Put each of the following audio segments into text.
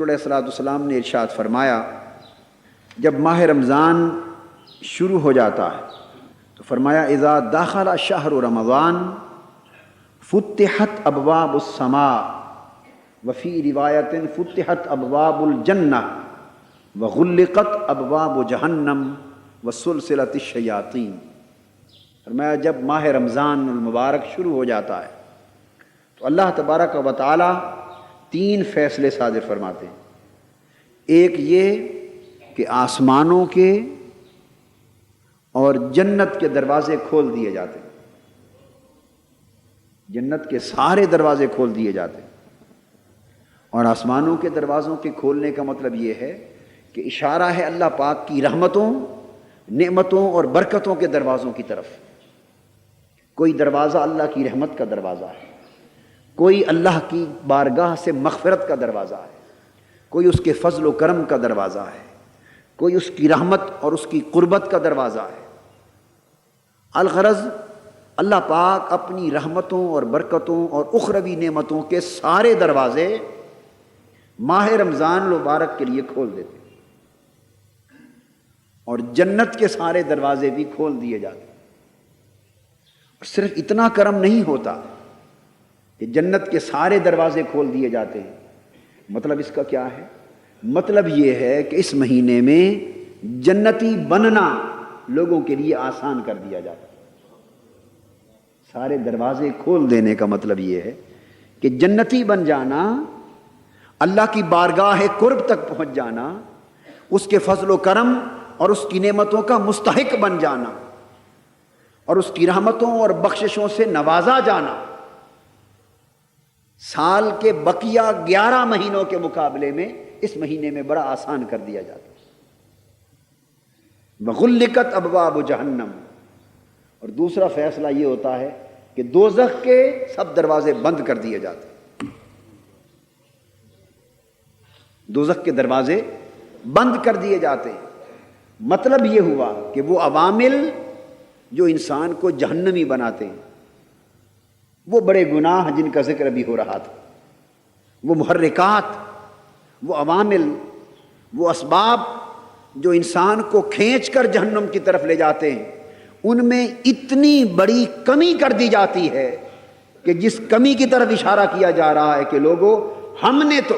حضور علیہ السلاۃ والسلام نے ارشاد فرمایا، جب ماہ رمضان شروع ہو جاتا ہے، تو فرمایا، اذا داخل شہر رمضان فتحت ابواب السماء وفی روایت فتحت ابواب الجنہ وغلقت ابواب جہنم وسلسلت الشیاطین. فرمایا، جب ماہ رمضان المبارک شروع ہو جاتا ہے، تو اللہ تبارک و تعالی تین فیصلے صادر فرماتے ہیں۔ ایک یہ کہ آسمانوں کے اور جنت کے دروازے کھول دیے جاتے ہیں۔ جنت کے سارے دروازے کھول دیے جاتے ہیں۔ اور آسمانوں کے دروازوں کے کھولنے کا مطلب یہ ہے کہ اشارہ ہے اللہ پاک کی رحمتوں، نعمتوں اور برکتوں کے دروازوں کی طرف۔ کوئی دروازہ اللہ کی رحمت کا دروازہ ہے۔ کوئی اللہ کی بارگاہ سے مغفرت کا دروازہ ہے، کوئی اس کے فضل و کرم کا دروازہ ہے، کوئی اس کی رحمت اور اس کی قربت کا دروازہ ہے۔ الغرض اللہ پاک اپنی رحمتوں اور برکتوں اور اخروی نعمتوں کے سارے دروازے ماہ رمضان المبارک کے لیے کھول دیتے اور جنت کے سارے دروازے بھی کھول دیے جاتے اور صرف اتنا کرم نہیں ہوتا کہ جنت کے سارے دروازے کھول دیے جاتے ہیں۔ مطلب اس کا کیا ہے؟ مطلب یہ ہے کہ اس مہینے میں جنتی بننا لوگوں کے لیے آسان کر دیا جاتا سارے دروازے کھول دینے کا مطلب یہ ہے کہ جنتی بن جانا، اللہ کی بارگاہ قرب تک پہنچ جانا، اس کے فضل و کرم اور اس کی نعمتوں کا مستحق بن جانا اور اس کی رحمتوں اور بخششوں سے نوازا جانا۔ سال کے بقیہ گیارہ مہینوں کے مقابلے میں اس مہینے میں بڑا آسان کر دیا جاتا بغلقت ابواب جہنم۔ اور دوسرا فیصلہ یہ ہوتا ہے کہ دوزخ کے سب دروازے بند کر دیے جاتے دوزخ کے دروازے بند کر دیے جاتے مطلب یہ ہوا کہ وہ عوامل جو انسان کو جہنمی بناتے ہیں وہ بڑے گناہ جن کا ذکر ابھی ہو رہا تھا۔ وہ محرکات، وہ عوامل، وہ اسباب جو انسان کو کھینچ کر جہنم کی طرف لے جاتے ہیں، ان میں اتنی بڑی کمی کر دی جاتی ہے کہ جس کمی کی طرف اشارہ کیا جا رہا ہے کہ لوگوں، ہم نے تو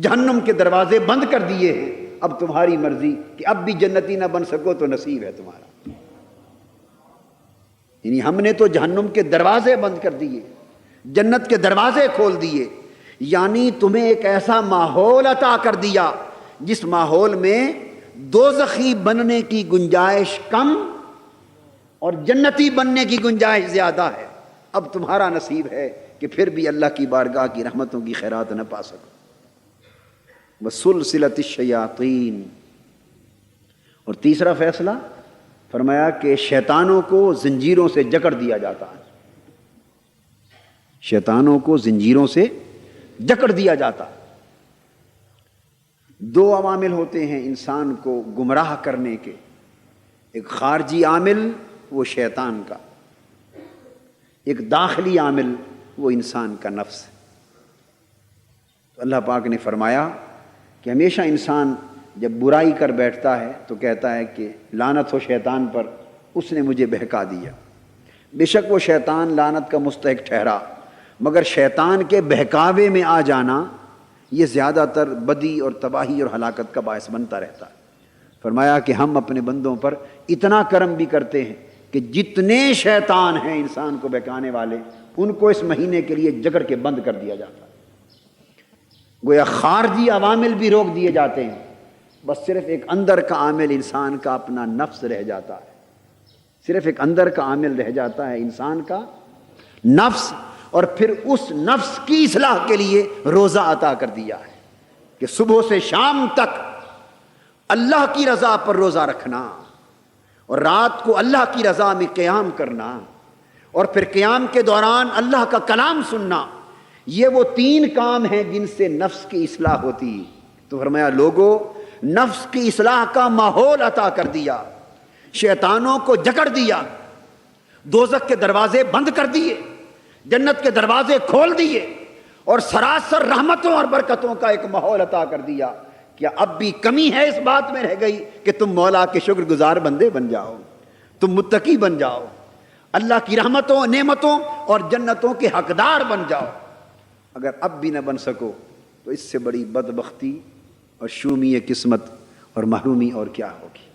جہنم کے دروازے بند کر دیے ہیں، اب تمہاری مرضی کہ اب بھی جنتی نہ بن سکو تو نصیب ہے تمہارا۔ یعنی ہم نے تو جہنم کے دروازے بند کر دیے، جنت کے دروازے کھول دیے یعنی تمہیں ایک ایسا ماحول عطا کر دیا جس ماحول میں دوزخی بننے کی گنجائش کم اور جنتی بننے کی گنجائش زیادہ ہے۔ اب تمہارا نصیب ہے کہ پھر بھی اللہ کی بارگاہ کی رحمتوں کی خیرات نہ پا سکو۔ سلسلت الشیاطین۔ اور تیسرا فیصلہ؟ فرمایا کہ شیطانوں کو زنجیروں سے جکڑ دیا جاتا ہے۔ شیطانوں کو زنجیروں سے جکڑ دیا جاتا۔ دو عوامل ہوتے ہیں انسان کو گمراہ کرنے کے۔ ایک خارجی عامل، وہ شیطان کا۔ ایک داخلی عامل، وہ انسان کا نفس۔ تو اللہ پاک نے فرمایا کہ ہمیشہ انسان جب برائی کر بیٹھتا ہے تو کہتا ہے کہ لانت ہو شیطان پر، اس نے مجھے بہکا دیا۔ بے شک وہ شیطان لانت کا مستحق ٹھہرا، مگر شیطان کے بہکاوے میں آ جانا یہ زیادہ تر بدی اور تباہی اور ہلاکت کا باعث بنتا رہتا۔ ہے فرمایا کہ ہم اپنے بندوں پر اتنا کرم بھی کرتے ہیں کہ جتنے شیطان ہیں انسان کو بہکانے والے، ان کو اس مہینے کے لیے جگڑ کے بند کر دیا جاتا۔ ہے گویا خارجی عوامل بھی روک دیے جاتے ہیں۔ بس صرف ایک اندر کا عامل انسان کا اپنا نفس رہ جاتا ہے۔ صرف ایک اندر کا عامل رہ جاتا ہے انسان کا نفس، اور پھر اس نفس کی اصلاح کے لیے روزہ عطا کر دیا ہے کہ صبح سے شام تک اللہ کی رضا پر روزہ رکھنا، اور رات کو اللہ کی رضا میں قیام کرنا، اور پھر قیام کے دوران اللہ کا کلام سننا۔ یہ وہ تین کام ہیں جن سے نفس کی اصلاح ہوتی۔ تو فرمایا لوگوں نفس کی اصلاح کا ماحول عطا کر دیا، شیطانوں کو جکڑ دیا دوزک کے دروازے بند کر دیے، جنت کے دروازے کھول دیے اور سراسر رحمتوں اور برکتوں کا ایک ماحول عطا کر دیا کیا اب بھی کمی ہے اس بات میں رہ گئی کہ تم مولا کے شکر گزار بندے بن جاؤ، تم متقی بن جاؤ، اللہ کی رحمتوں، نعمتوں اور جنتوں کے حقدار بن جاؤ۔ اگر اب بھی نہ بن سکو تو اس سے بڑی بدبختی اور شومی قسمت اور محرومی اور کیا ہوگی؟